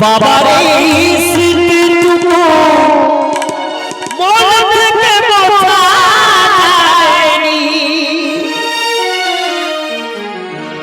বাবার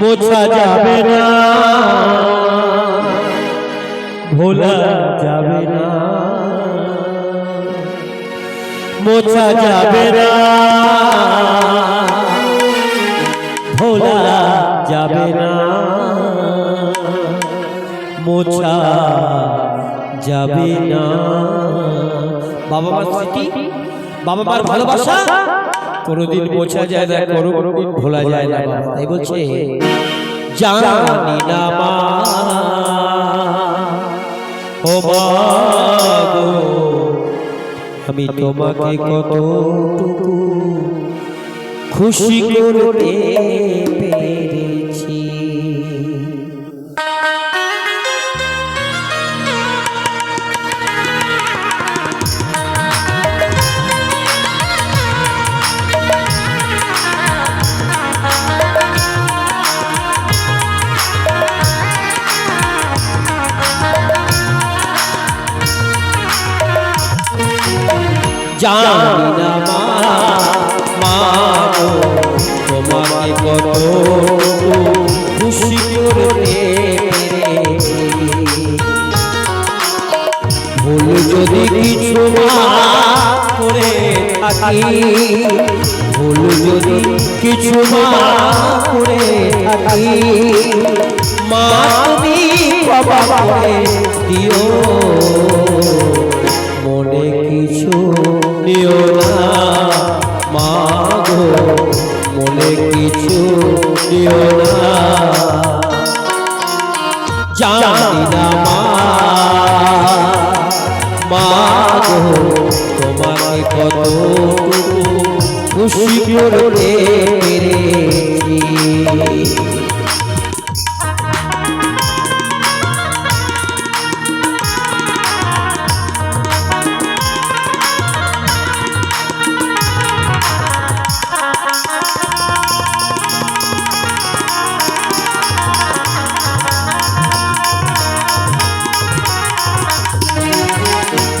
মোছা যাবে না ভোলা যাবে না। মোছা যাবে না ভোলা যাবে না। মোছা যাবে না। বাবা মার স্মৃতি? বাবা মার ভালোবাসা? কোনোদিন বোঝা যায় না কোনোদিন ভোলা যায় না। তাই বলছে জানি না মা। ও আমি তোমাকে কতটুকু খুশি করতে জানি না মা তোমাকে ভুল যদি কিছু করে থাকি ভুল করে থাকি, মা তুমি বাবা দিও। মনে কিছু নিও না। মা গো মনে কিছু নিও না। জানি না মা। মা তোমাকে কত খুশি করতে পেরেছি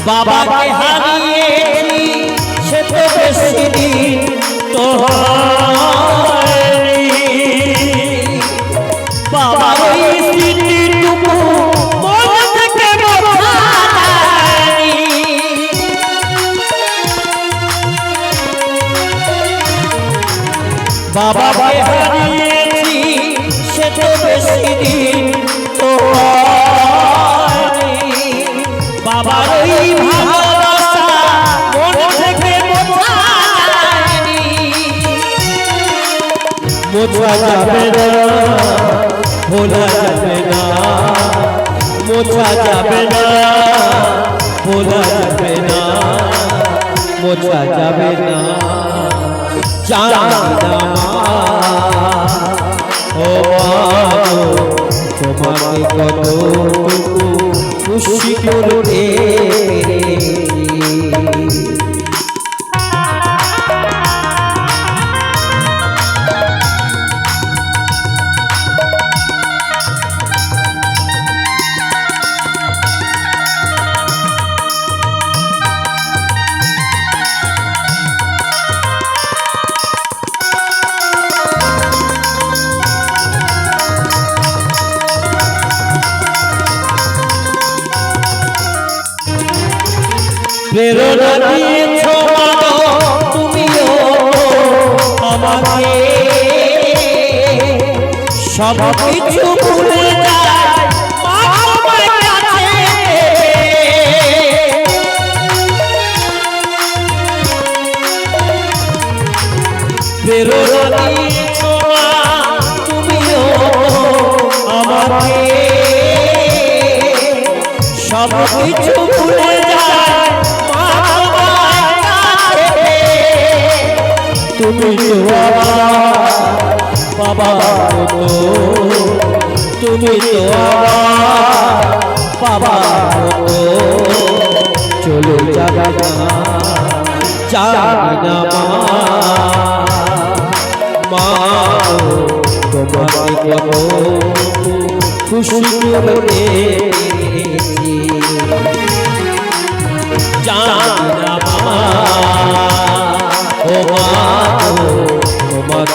বাবাকে হারিয়েছি সে তো বেশি দিন তো। বাবার স্মৃতিটুকু মন থেকে। বাবাকে হারিয়েছি সে তো বেশি দিন বাবার ওই ভালোবাসা মন থেকে মোছা যায়নি। মোছা যাবে না, ভোলা যাবে না। মোছা যাবে না, ভোলা যাবে না। মোছা যাবে না, জানি ও তোমাকে কত খুশি রে। প্রেরণা দিয়েছ তুমিও আমাকে। সব কিছু ভুলে আমাকে। সব কিছু ভুলে তুমি তো বাবা মতো তুমি তো বাবা মতো চলে যাবে না জানি খুশি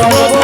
Oh.